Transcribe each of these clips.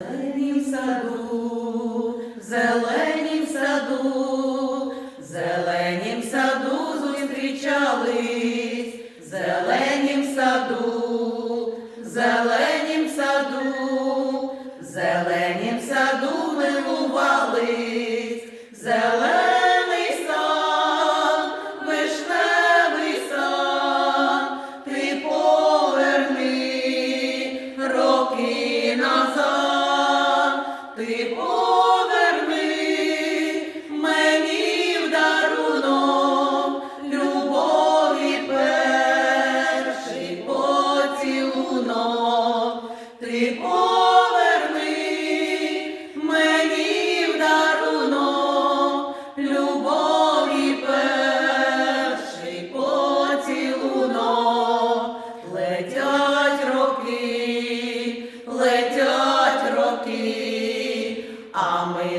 Зеленім саду, в зеленім саду, в зеленім саду зустрічались, в зеленім саду, в зеленім. Ти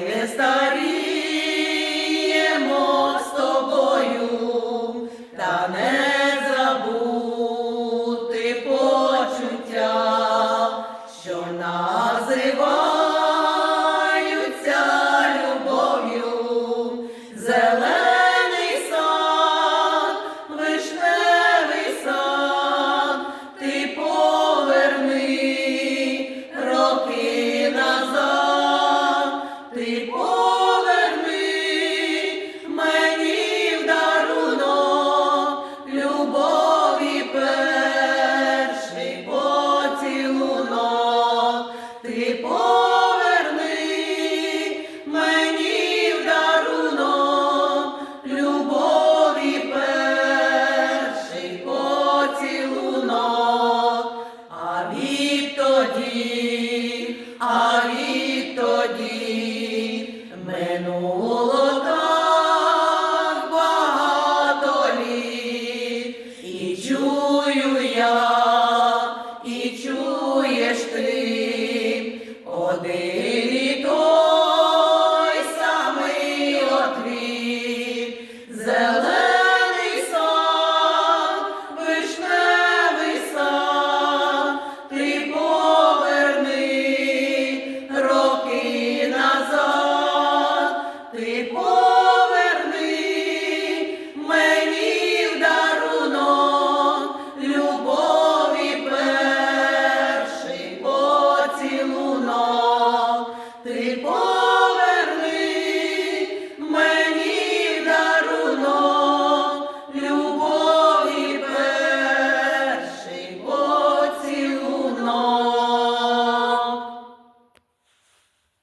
не старіємо з тобою, та не забути почуття, що називаються любов'ю.